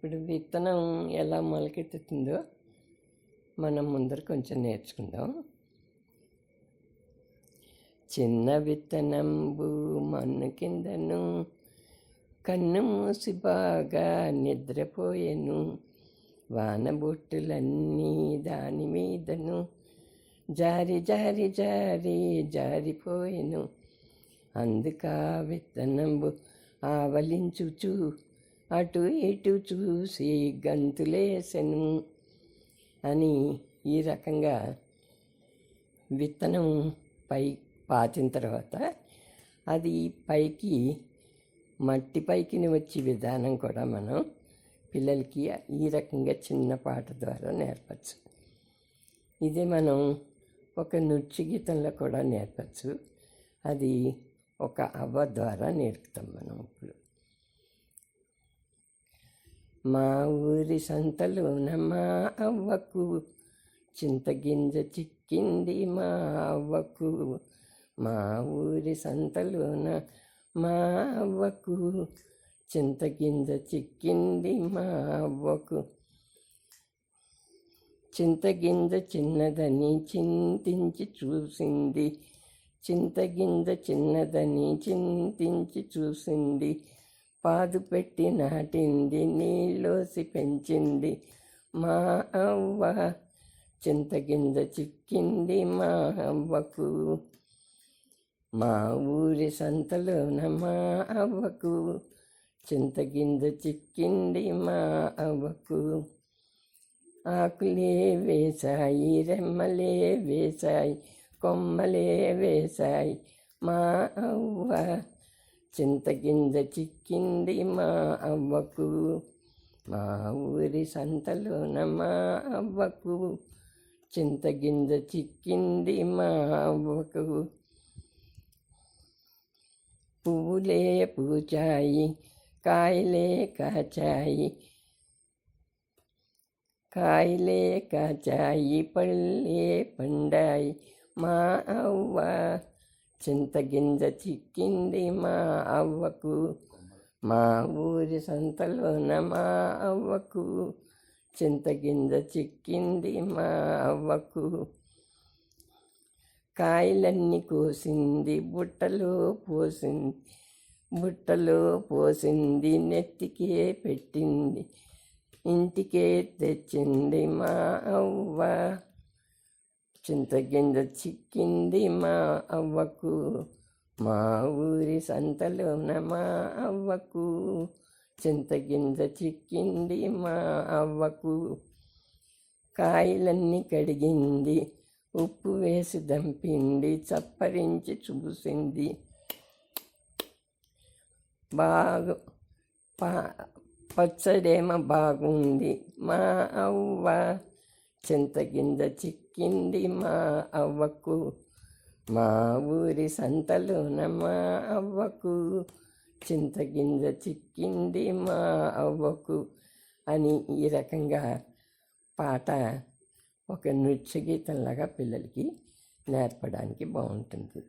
ఇప్పుడు విత్తనం ఎలా మొలకెత్తుతుందో మనం ముందర కొంచెం నేర్చుకుందాం. చిన్న విత్తనంబు మన్ను కిందను కన్ను మూసి బాగా నిద్రపోయెను. వానబొట్టులన్నీ దాని మీదను జారి జారి జారి జారిపోయెను. అందుకా విత్తనంబు ఆవలించుచు అటు ఇటు చూసి గంతులేసెను అని ఈ రకంగా విత్తనం పై పాతిన తర్వాత అది పైకి మట్టి పైకి వచ్చే విధానం కూడా మనం పిల్లలకి ఈ రకంగా చిన్న పాట ద్వారా నేర్పచ్చు. ఇది మనం ఒక నృత్య గీతంలో కూడా నేర్పచ్చు. అది ఒక అవ్వ ద్వారా నేర్పుతాం మనం ఇప్పుడు. మా ఊరి సంతలోన అవ్వకు. చింతగింజ చిక్కింది మా అవ్వకు. మా ఊరి సంతలోన మా అవ్వకు. చింతగింజ చిక్కింది మా అవ్వకు. చింతగింజ చిన్నదని చింతించి చూసింది. చింతగింజ చిన్నదని చింతించి చూసింది. పాదు పెట్టి నాటింది నీళ్ళోసి పెంచింది మా అవ్వ. చింతగింజ చిక్కింది మా అవ్వకు. మా ఊరి సంతలోన మా అవ్వకు. చింతగింజ చిక్కింది మా అవ్వకు. ఆకులే వేశాయి రెమ్మలే వేశాయి కొమ్మలే వేశాయి మా అవ్వ. చింతగింజ చిక్కింది మా అవ్వకు. మా ఊరి సంతలోన మా అవ్వకు. చింతగింజ చిక్కింది మా అవ్వకు. పువ్వులే పూచాయి కాయలే కాచాయి. కాయలే కాచాయి పళ్ళే పండాయి. మా అవ్వ చింతగింజ చిక్కింది మా అవ్వకు. మా ఊరి సంతలోన మా అవ్వకు. చింతగింజ చిక్కింది మా అవ్వకు. కాయలన్నీ కోసింది బుట్టలో పోసింది బుట్టలో పోసింది నెత్తికే పెట్టింది ఇంటికే తెచ్చింది మా అవ్వ. చింతగింజ చిక్కింది మా అవ్వకు. మా ఊరి సంతలోన మా అవ్వకు. చింతగింజ చిక్కింది మా అవ్వకు. కాయలన్నీ కడిగింది. ఉప్పు వేసి దంపింది. చప్పరించి చూసింది. బాగా పా పచ్చడేమో బాగుంది. మా అవ్వ చింతగింజ చిక్కింది మా అవ్వకు. మా ఊరి సంతలోన మా అవ్వకు. చింతగింజ చిక్కింది మా అవ్వకు అని ఈ రకంగా పాట ఒక నృత్య గీతంలాగా పిల్లలకి నేర్పడానికి బాగుంటుంది.